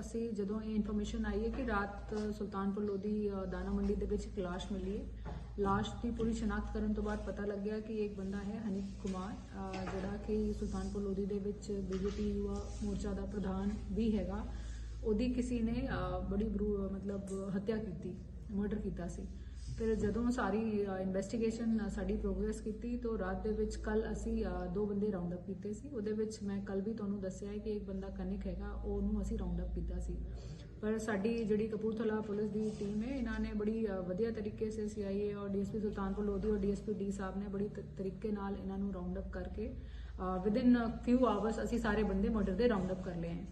ਅਸੀਂ ਜਦੋਂ ਇਹ ਇਨਫੋਰਮੇਸ਼ਨ ਆਈ ਹੈ ਕਿ ਰਾਤ ਸੁਲਤਾਨਪੁਰ ਲੋਧੀ ਅ, ਦਾਣਾ ਮੰਡੀ ਦੇ ਵਿੱਚ ਇੱਕ ਲਾਸ਼ ਮਿਲੀ ਹੈ। ਲਾਸ਼ ਦੀ ਪੂਰੀ ਸ਼ਨਾਖਤ ਕਰਨ ਤੋਂ ਬਾਅਦ ਪਤਾ ਲੱਗਿਆ ਕਿ ਇੱਕ ਬੰਦਾ ਹੈ ਹਨੀ ਕੁਮਾਰ ਜਿਹੜਾ ਕਿ ਸੁਲਤਾਨਪੁਰ ਲੋਧੀ ਦੇ ਵਿੱਚ ਬੀਜੇਪੀ ਯੁਵਾ ਮੋਰਚਾ ਦਾ ਪ੍ਰਧਾਨ ਵੀ ਹੈਗਾ। ਉਹਦੀ ਕਿਸੇ ਨੇ ਬੜੀ ਮਤਲਬ ਹੱਤਿਆ ਕੀਤੀ ਮਰਡਰ ਕੀਤਾ ਸੀ। ਫਿਰ ਜਦੋਂ ਸਾਰੀ ਇਨਵੈਸਟੀਗੇਸ਼ਨ ਸਾਡੀ ਪ੍ਰੋਗਰੈਸ ਕੀਤੀ ਤਾਂ ਰਾਤ ਦੇ ਵਿੱਚ ਕੱਲ ਅਸੀਂ ਦੋ ਬੰਦੇ ਰਾਉਂਡ ਅਪ ਕੀਤੇ ਸੀ। ਉਹਦੇ ਵਿੱਚ ਮੈਂ ਕੱਲ ਵੀ ਤੁਹਾਨੂੰ ਦੱਸਿਆ ਹੈ ਕਿ ਇੱਕ ਬੰਦਾ ਕਨਿਕ ਹੈਗਾ, ਉਹਨੂੰ ਅਸੀਂ ਰਾਉਂਡ ਅਪ ਕੀਤਾ ਸੀ। ਪਰ ਸਾਡੀ ਜਿਹੜੀ ਕਪੂਰਥਲਾ ਪੁਲਿਸ ਦੀ ਟੀਮ ਹੈ, ਇਹਨਾਂ ਨੇ ਬੜੀ ਵਧੀਆ ਤਰੀਕੇ ਸੇ ਸੀਆਈਏ ਔਰ ਡੀਐਸਪੀ ਸੁਲਤਾਨਪੁਰ ਲੋਧੀ ਔਰ ਡੀਐਸਪੀ ਡੀ ਸਾਹਿਬ ਨੇ ਬੜੀ ਤ- ਤਰੀਕੇ ਨਾਲ ਇਹਨਾਂ ਨੂੰ ਰਾਉਂਡ ਅਪ ਕਰਕੇ ਵਿਦਇਨ ਫਿਊ ਆਵਰਸ ਅਸੀਂ ਸਾਰੇ ਬੰਦੇ ਮਰਡਰ ਦੇ ਰਾਉਂਡ ਅਪ ਕਰ ਲਏ ਹਨ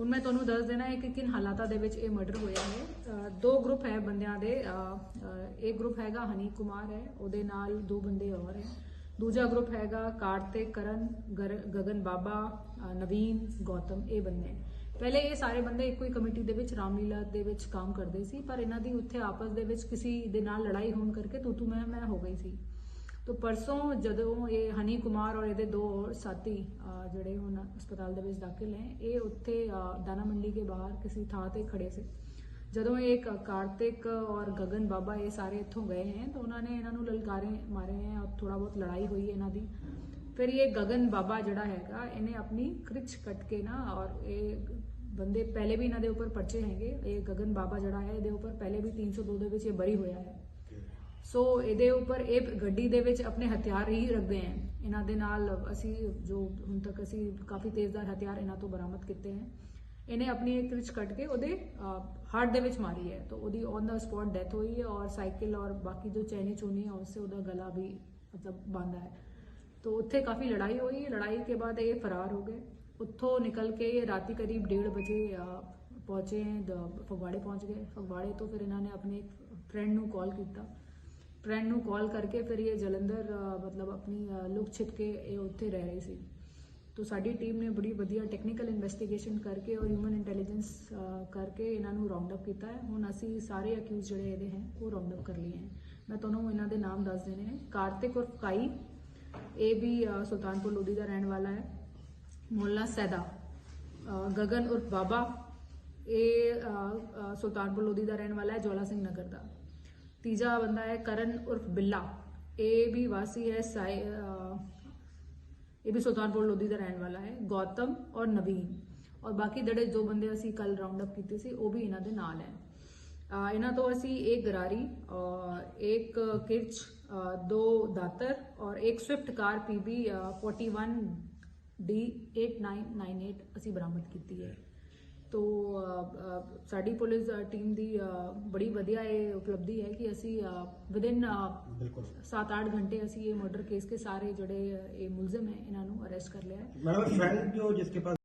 ਹੁਣ ਮੈਂ ਤੁਹਾਨੂੰ ਦੱਸ ਦੇਣਾ ਹੈ ਕਿ ਕਿਨ ਹਾਲਾਤਾਂ ਦੇ ਵਿੱਚ ਇਹ ਮਰਡਰ ਹੋਇਆ ਹੈ। ਦੋ ਗਰੁੱਪ ਹੈ ਬੰਦਿਆਂ ਦੇ ਇੱਕ ਗਰੁੱਪ ਹੈਗਾ ਹਨੀ ਕੁਮਾਰ ਹੈ, ਉਹਦੇ ਨਾਲ ਦੋ ਬੰਦੇ ਹੋਰ ਹੈ। ਦੂਜਾ ਗਰੁੱਪ ਹੈਗਾ ਕਾਰਤਿਕ ਕਰਨ, ਗਰ- ਗਗਨ ਬਾਬਾ ਨਵੀਨ, ਗੌਤਮ, ਇਹ ਬੰਦੇ ਪਹਿਲੇ ਇਹ ਸਾਰੇ ਬੰਦੇ ਇੱਕੋ ਹੀ ਕਮੇਟੀ ਦੇ ਵਿੱਚ ਰਾਮਲੀਲਾ ਦੇ ਵਿੱਚ ਕੰਮ ਕਰਦੇ ਸੀ, ਪਰ ਇਹਨਾਂ ਦੀ ਉੱਥੇ ਆਪਸ ਦੇ ਵਿੱਚ ਕਿਸੇ ਦੇ ਨਾਲ ਲੜਾਈ ਹੋਣ ਕਰਕੇ ਤੂੰ ਤੂੰ ਮੈਂ ਮੈਂ ਹੋ ਗਈ ਸੀ। ਤੋ ਪਰਸੋਂ ਜਦੋਂ ਇਹ ਹਨੀ ਕੁਮਾਰ ਔਰ ਇਹਦੇ ਦੋ ਹੋਰ ਸਾਥੀ ਜਿਹੜੇ ਹੁਣ ਹਸਪਤਾਲ ਦੇ ਵਿੱਚ ਦਾਖਲ ਹੈ ਇਹ ਉੱਥੇ ਅਹ, ਦਾਣਾ ਮੰਡੀ ਕੇ ਬਾਹਰ ਕਿਸੇ ਥਾਂ ਤੇ ਖੜੇ ਸੀ। ਜਦੋਂ ਇਹ ਕ- ਕਾਰਤਿਕ ਔਰ ਗਗਨ ਬਾਬਾ ਇਹ ਸਾਰੇ ਇੱਥੋਂ ਗਏ ਹੈ ਤਾਂ ਉਹਨਾਂ ਨੇ ਇਹਨਾਂ ਨੂੰ ਲਲਕਾਰੇ ਮਾਰੇ ਹੈ ਔਰ ਥੋੜਾ ਬਹੁਤ ਲੜਾਈ ਹੋਈ ਹੈ ਇਹਨਾਂ ਦੀ। ਫਿਰ ਇਹ ਗਗਨ ਬਾਬਾ ਜਿਹੜਾ ਹੈਗਾ ਇਹਨੇ ਆਪਣੀ ਕ੍ਰਿਚ ਕੱਟ ਕੇ ਨਾ ਔਰ ਇਹ ਬੰਦੇ ਪਹਿਲੇ ਵੀ ਇਹਨਾਂ ਦੇ ਉੱਪਰ ਪਰਚੇ ਹੈਗੇ ਇਹ ਗਗਨ ਬਾਬਾ ਜਿਹੜਾ ਹੈ ਇਹਦੇ ਉੱਪਰ ਪਹਿਲੇ ਵੀ 302 ਦੇ ਵਿੱਚ ਇਹ ਬਰੀ ਹੋਇਆ ਹੈ। ਸੋ ਇਹਦੇ ਉੱਪਰ ਇਹ ਗੱਡੀ ਦੇ ਵਿੱਚ ਆਪਣੇ ਹਥਿਆਰ ਹੀ ਰੱਖਦੇ ਹਨ ਇਹਨਾਂ ਦੇ ਨਾਲ ਅਸੀਂ ਜੋ ਹੁਣ ਤੱਕ ਅਸੀਂ ਕਾਫੀ ਤੇਜ਼ਦਾਰ ਹਥਿਆਰ ਇਹਨਾਂ ਤੋਂ ਬਰਾਮਦ ਕੀਤੇ ਹਨ ਇਹਨੇ ਆਪਣੀ ਇੱਕ ਰਿਚ ਕੱਟ ਕੇ ਉਹਦੇ ਹਾਰਟ ਦੇ ਵਿੱਚ ਮਾਰੀ ਹੈ ਤਾਂ ਉਹਦੀ ਔਨ ਦਾ ਸਪੌਟ ਡੈਥ ਹੋਈ ਹੈ ਔਰ ਸਾਈਕਲ ਔਰ ਬਾਕੀ ਜੋ ਚੈਨੀ ਚੂਨੀ ਹੈ ਉਸਸੇ ਉਹਦਾ ਗਲਾ ਵੀ ਮਤਲਬ ਬਾਂਧਾ ਹੈ तो उत्थे काफी लड़ाई हुई लड़ाई के बाद ये फरार हो गए उत्थों निकल के ये राती करीब डेढ़ बजे आ, पहुंचे हैं द- फगवाड़े पहुंच गए फगवाड़े तो फिर इन्होंने अपने फ्रेंड ਨੂੰ ਕਾਲ ਕੀਤਾ ਫਰੈਂਡ ਨੂੰ ਕਾਲ ਕਰਕੇ ਫਿਰ ਇਹ ਜਲੰਧਰ ਮਤਲਬ ਆਪਣੀ ਆ, ਲੁਕ ਛਿਪ ਕੇ ਇਹ ਉੱਥੇ ਰਹਿ ਰਹੇ ਸੀ। ਤੋ ਸਾਡੀ ਟੀਮ ਨੇ ਬੜੀ ਵਧੀਆ ਟੈਕਨੀਕਲ ਇਨਵੈਸਟੀਗੇਸ਼ਨ ਕਰਕੇ ਔਰ ਹਿਊਮਨ ਇੰਟੈਲੀਜੈਂਸ ਕਰਕੇ ਇਹਨਾਂ ਨੂੰ ਰਾਉਂਡ ਅਪ ਕੀਤਾ ਹੈ। ਹੁਣ ਅਸੀਂ ਸਾਰੇ ਅਕਿਊਜ਼ ਜਿਹੜੇ ਇਹਦੇ ਹੈ ਉਹ ਰਾਉਂਡ ਅਪ ਕਰ ਲਏ ਹੈ। ਮੈਂ ਤੁਹਾਨੂੰ ਇਹਨਾਂ ਦੇ ਨਾਮ ਦੱਸ ਦੇਣੇ ਹੈ ਕਾਰਤਿਕ ਉਰਫ ਕਾਈ ਇਹ ਵੀ ਸੁਲਤਾਨਪੁਰ ਲੋਧੀ ਦਾ ਰਹਿਣ ਵਾਲਾ ਹੈ। ਮੋਲਾ ਸੈਦਾ ਅ, ਗਗਨ ਉਰਫ ਬਾਬਾ ਇਹ ਸੁਲਤਾਨਪੁਰ ਲੋਧੀ ਦਾ ਰਹਿਣ ਵਾਲਾ ਹੈ ਜਵਾਲਾ ਸਿੰਘ ਨਗਰ ਦਾ। ਤੀਜਾ ਬੰਦਾ ਹੈ ਕਰਨ ਉਰਫ ਬਿੱਲਾ। ਇਹ ਵੀ ਵਾਸੀ ਹੈ ਸਾਈ ਇਹ ਵੀ ਸੁਲਤਾਨਪੁਰ ਲੋਧੀ ਦਾ ਰਹਿਣ ਵਾਲਾ ਹੈ, ਗੌਤਮ ਔਰ ਨਵੀਨ। ਔਰ ਬਾਕੀ ਜਿਹੜੇ ਜੋ ਬੰਦੇ ਅਸੀਂ ਕੱਲ ਰਾਉਂਡ ਅਪ ਕੀਤੇ ਸੀ, ਉਹ ਵੀ ਇਹਨਾਂ ਦੇ ਨਾਲ ਹੈ। ਇਹਨਾਂ ਤੋਂ ਅਸੀਂ ਇੱਕ ਗਰਾਰੀ ਇੱਕ ਕਿਰਚ ਦੋ ਦਾਤਰ ਔਰ ਇੱਕ ਸਵਿਫਟ ਕਾਰ ਪੀਬੀ 41 ਡੀ 8998 ਅਸੀਂ ਬਰਾਮਦ ਕੀਤੀ ਹੈ। ਤੋ ਸਾਡੀ ਪੁਲਿਸ ਟੀਮ ਦੀ ਬੜੀ ਵਧੀਆ ਇਹ ਉਪਲਬਧੀ ਹੈ ਕਿ ਅਸੀਂ ਵਿਦਿਨ 7-8 ਘੰਟੇ ਅਸੀਂ ਇਹ ਮਰਡਰ ਕੇਸ ਕੇ ਸਾਰੇ ਜਿਹੜੇ ਇਹ ਮੁਲਜ਼ਮ ਹੈ ਇਹਨਾਂ ਨੂੰ ਅਰੈਸਟ ਕਰ ਲਿਆ ਹੈ। ਮੈਡਮ ਫਰੈਂਡ ਜੋ ਜਿਸਕੇ ਪਾਸ